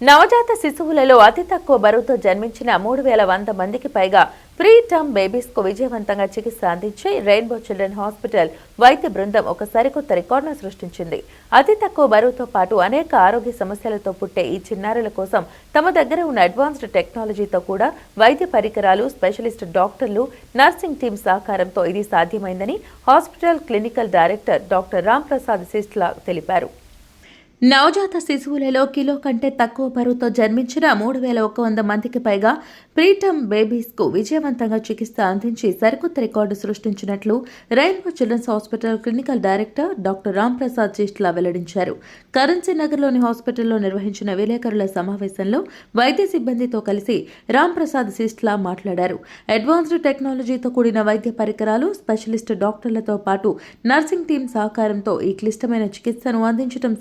నవజాత శిశువులలో అతి తక్కువ బరువుతో జన్మించిన మూడు వేల వంద మందికి పైగా ప్రీ టర్మ్ బేబీస్కు విజయవంతంగా చికిత్స అందించే రెయిన్బో చిల్డ్రన్ హాస్పిటల్ వైద్య బృందం ఒక సరికొత్త రికార్డును సృష్టించింది. అతి తక్కువ బరువుతో పాటు అనేక ఆరోగ్య సమస్యలతో పుట్టే ఈ చిన్నారుల కోసం తమ దగ్గర ఉన్న అడ్వాన్స్డ్ టెక్నాలజీతో కూడా వైద్య పరికరాలు స్పెషలిస్ట్ డాక్టర్లు నర్సింగ్ టీం సహకారంతో ఇది సాధ్యమైందని hospital clinical director doctor Ram Prasad Sisla తెలిపారు. నవజాత శిశువులలో కిలో కంటే తక్కువ బరువుతో జన్మించిన మూడు వేల ఒక వంద మందికి పైగా ప్రీటమ్ బేబీస్కు విజయవంతంగా చికిత్స అందించి సరికొత్త record సృష్టించినట్లు rainbow children's hospital clinical director doctor Ramprasad Prasad వెల్లడించారు. కరెన్సీ నగర్లోని హాస్పిటల్లో నిర్వహించిన విలేకరుల సమావేశంలో వైద్య సిబ్బందితో కలిసి రాంప్రసాద్ ప్రసాద్ మాట్లాడారు. అడ్వాన్స్డ్ టెక్నాలజీతో కూడిన వైద్య పరికరాలు స్పెషలిస్ట్ డాక్టర్లతో పాటు నర్సింగ్ టీం సహకారంతో ఈ క్లిష్టమైన చికిత్సను అందించడం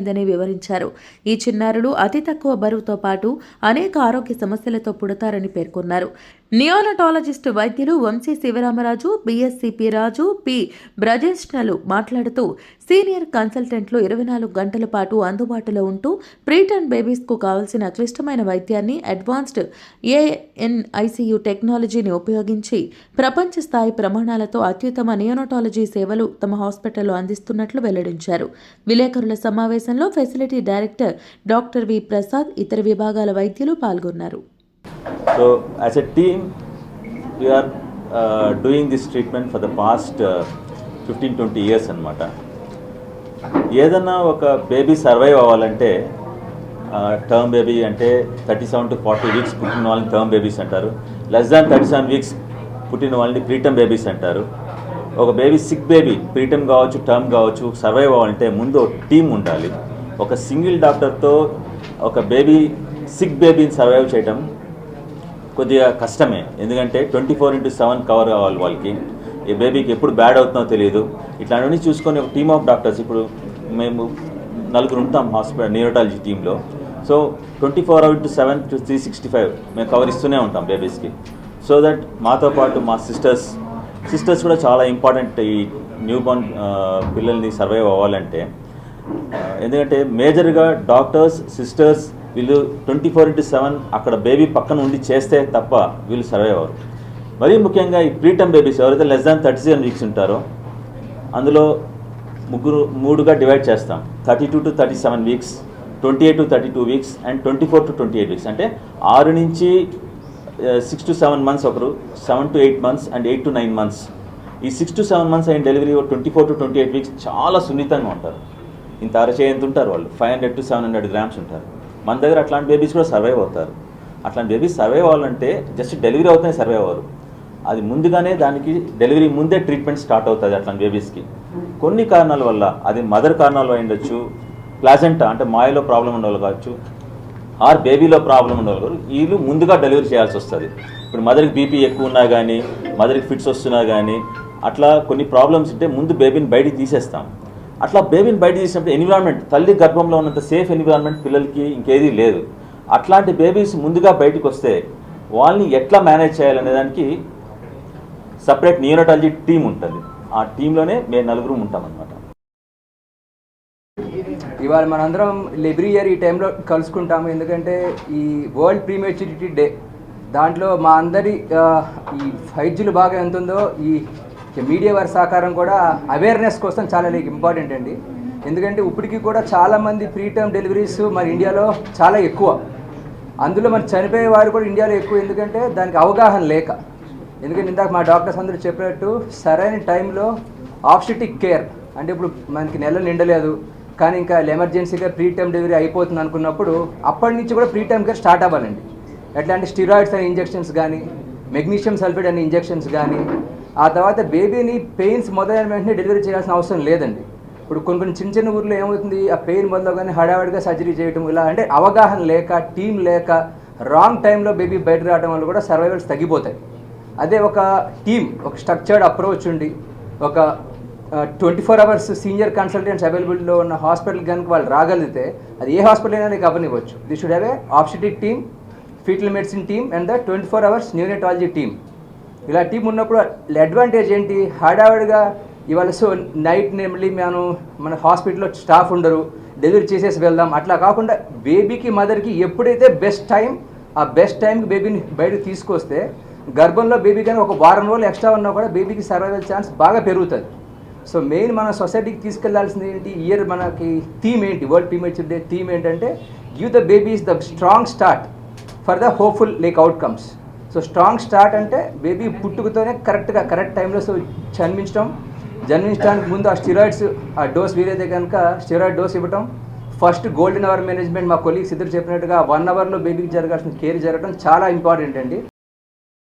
సాధ్యమైందని వివరించారు. ఈ చిన్నారులు అతి తక్కువ బరువుతో పాటు అనేక ఆరోగ్య సమస్యలతో పుడతారని పేర్కొన్నారు. నియోనటాలజిస్ట్ వైద్యులు వంశీ శివరామరాజు బిఎస్సిపి రాజు పి. బ్రజేష్ణలు మాట్లాడుతూ సీనియర్ కన్సల్టెంట్లు ఇరవై నాలుగు గంటల పాటు అందుబాటులో ఉంటూ ప్రీటర్న్ బేబీస్కు కావలసిన క్లిష్టమైన వైద్యాన్ని అడ్వాన్స్డ్ ఏఎన్ఐసియు టెక్నాలజీని ఉపయోగించి ప్రపంచ స్థాయి ప్రమాణాలతో అత్యుత్తమ నియోనటాలజీ సేవలు తమ హాస్పిటల్లో అందిస్తున్నట్లు వెల్లడించారు. విలేకరుల సమావేశంలో facility director doctor V Prasad ఇతర విభాగాల వైద్యులు పాల్గొన్నారు. So, as a team, we are uh, doing this treatment for the past uh, 15 20 years అనమాట ఏదన్నా ఒక బేబీ సర్వైవ్ అవ్వాలంటే టర్మ్ బేబీ అంటే thirty seven to forty weeks పుట్టిన వాళ్ళని టర్మ్ బేబీస్ అంటారు. Less than thirty seven weeks పుట్టిన వాళ్ళని ప్రీటమ్ బేబీస్ అంటారు. ఒక బేబీ సిక్ బేబీ ప్రీటమ్ కావచ్చు టర్మ్ కావచ్చు సర్వైవ్ అవ్వాలంటే ముందు టీం ఉండాలి. ఒక సింగిల్ డాక్టర్తో ఒక బేబీ సిక్ బేబీని సర్వైవ్ చేయడం కొద్దిగా కష్టమే. ఎందుకంటే twenty four into seven cover కావాలి వాళ్ళకి. ఈ బేబీకి ఎప్పుడు బ్యాడ్ అవుతుందో తెలియదు ఇట్లాంటివన్నీ చూసుకొని ఒక టీమ్ ఆఫ్ డాక్టర్స్ ఇప్పుడు మేము నలుగురు ఉంటాం హాస్పిటల్ న్యూరటాలజీ టీంలో so twenty four hour to seven to three sixty five మేము కవర్ ఇస్తూనే ఉంటాం బేబీస్కి సో దట్ మాతో పాటు మా సిస్టర్స్ సిస్టర్స్ కూడా చాలా ఇంపార్టెంట్ ఈ న్యూ బోర్న్ పిల్లల్ని సర్వైవ్ అవ్వాలంటే. ఎందుకంటే మేజర్గా డాక్టర్స్ సిస్టర్స్ వీళ్ళు ట్వంటీ ఫోర్ ఇంటూ సెవెన్ అక్కడ బేబీ పక్కన ఉండి చేస్తే తప్ప వీళ్ళు సర్వైవ్ అవ్వరు. మరీ ముఖ్యంగా ఈ ప్రీటమ్ బేబీస్ ఎవరైతే less than thirty seven weeks ఉంటారో అందులో ముగ్గురు మూడుగా డివైడ్ చేస్తాం. Thirty two to thirty seven weeks twenty eight to thirty two weeks and twenty four to twenty eight weeks అంటే ఆరు నుంచి సిక్స్ టు సెవెన్ మంత్స్ ఒకరు seven to eight months and eight to nine months ఈ six to seven months అయిన delivery twenty four to twenty eight weeks చాలా సున్నితంగా ఉంటారు. ఇంత అరచేయంత ఉంటారు వాళ్ళు? Five hundred to seven hundred grams ఉంటారు. మన దగ్గర అట్లాంటి బేబీస్ కూడా సర్వైవ్ అవుతారు. అట్లాంటి బేబీస్ సర్వైవ్ అవ్వాలంటే జస్ట్ డెలివరీ అవుతానే సర్వైవ్ అవ్వరు. అది ముందుగానే దానికి డెలివరీ ముందే ట్రీట్మెంట్ స్టార్ట్ అవుతుంది అట్లాంటి బేబీస్కి. కొన్ని కారణాల వల్ల అది మదర్ కారణాలు అయిండొచ్చు ప్లాజెంటా అంటే మాయలో ప్రాబ్లం ఉండవాలి కావచ్చు ఆర్ బేబీలో ప్రాబ్లం ఉండవాలి కాదు వీళ్ళు ముందుగా డెలివరీ చేయాల్సి వస్తుంది. ఇప్పుడు మదర్కి బీపీ ఎక్కువ ఉన్నా కానీ మదర్కి ఫిట్స్ వస్తున్నా కానీ అట్లా కొన్ని ప్రాబ్లమ్స్ ఉంటే ముందు బేబీని బయటికి తీసేస్తాం. అట్లా బేబీని బయట తీసినప్పుడు ఎన్విరాన్మెంట్ తల్లి గర్భంలో ఉన్నంత సేఫ్ ఎన్విరాన్మెంట్ పిల్లలకి ఇంకేదీ లేదు. అట్లాంటి బేబీస్ ముందుగా బయటకు వస్తే వాళ్ళని ఎట్లా మేనేజ్ చేయాలనే దానికి సపరేట్ నియోనటాలజీ టీం ఉంటుంది. ఆ టీంలోనే మేము నలుగురు ఉంటాం అనమాట ఇవాళ మనందరం ఎవ్రీ ఇయర్ ఈ టైంలో కలుసుకుంటాము. ఎందుకంటే ఈ వరల్డ్ ప్రీమేచ్యూరిటీ డే దాంట్లో మా అందరి ఈ వైద్యులు బాగా ఎంత ఉందో ఈ మీడియా వారి సహకారం కూడా అవేర్నెస్ కోసం చాలా ఇంపార్టెంట్ అండి. ఎందుకంటే ఇప్పటికీ కూడా చాలామంది ప్రీ టర్మ్ డెలివరీస్ మన ఇండియాలో చాలా ఎక్కువ. అందులో మరి చనిపోయే వారు కూడా ఇండియాలో ఎక్కువ. ఎందుకంటే దానికి అవగాహన లేక. ఎందుకంటే ఇందాక మా డాక్టర్స్ అందరూ చెప్పినట్టు సరైన టైంలో ఆప్షటిక్ కేర్ అంటే ఇప్పుడు మనకి నెల నిండలేదు కానీ ఇంకా ఎమర్జెన్సీగా ప్రీ టైమ్ డెలివరీ అయిపోతుంది అనుకున్నప్పుడు అప్పటి నుంచి కూడా ప్రీ టైమ్ కేర్ స్టార్ట్ అవ్వాలండి. ఎట్లా అంటే స్టిరాయిడ్స్ అనే ఇంజెక్షన్స్ కానీ మెగ్నీషియం సల్ఫేట్ అనే ఇంజెక్షన్స్ కానీ ఆ తర్వాత బేబీని పెయిన్స్ మొదలైన వెంటనే డెలివరీ చేయాల్సిన అవసరం లేదండి. ఇప్పుడు కొన్ని కొన్ని చిన్న చిన్న ఊర్లో ఏమవుతుంది ఆ పెయిన్ మొదలగానే హడావిడిగా సర్జరీ చేయడం ఇలా అంటే అవగాహన లేక టీం లేక రాంగ్ టైంలో బేబీ బయట రావడం వల్ల కూడా సర్వైవల్స్ తగ్గిపోతాయి. అదే ఒక టీం ఒక స్ట్రక్చర్డ్ అప్రోచ్ ఉండి ఒక twenty four hours senior consultants అవైలబిలిటీలో ఉన్న హాస్పిటల్ కనుక వాళ్ళు రాగలిగితే అది ఏ హాస్పిటల్ అయినా నీకు అవ్వనివ్వచ్చు. They should have a obstetric team fetal medicine team and the twenty four hours neonatology team ఇలా టీం ఉన్నప్పుడు అడ్వాంటేజ్ ఏంటి? హడావిడిగా ఇవాళ సో నైట్ మళ్ళీ మేము మన హాస్పిటల్లో స్టాఫ్ ఉండరు డెలివరీ చేసేసి వెళ్దాం. అట్లా కాకుండా బేబీకి మదర్కి ఎప్పుడైతే బెస్ట్ టైం ఆ బెస్ట్ టైంకి బేబీని బయటకు తీసుకొస్తే గర్భంలో బేబీ కానీ ఒక వారం రోజులు ఎక్స్ట్రా ఉన్నా కూడా బేబీకి సర్వైవల్ ఛాన్స్ బాగా పెరుగుతుంది. సో మెయిన్ మన సొసైటీకి తీసుకెళ్ళాల్సింది ఏంటి? ఇయర్ మనకి థీమ్ ఏంటి? వరల్డ్ ప్రీమేచర్ డే థీమ్ ఏంటంటే give the babies the strong start for the hopeful like outcomes so strong start అంటే బేబీ పుట్టుకతోనే కరెక్ట్గా కరెక్ట్ టైంలో సో జన్మించడం. జన్మించడానికి ముందు ఆ స్టిరాయిడ్స్ ఆ డోస్ వీలైతే కనుక స్టిరాయిడ్ డోస్ ఇవ్వటం. ఫస్ట్ గోల్డెన్ అవర్ మేనేజ్మెంట్ మా కొలీగ్స్ ఇద్దరు చెప్పినట్టుగా వన్ అవర్లో బేబీకి జరగాల్సిన కేర్ జరగడం చాలా ఇంపార్టెంట్ అండి.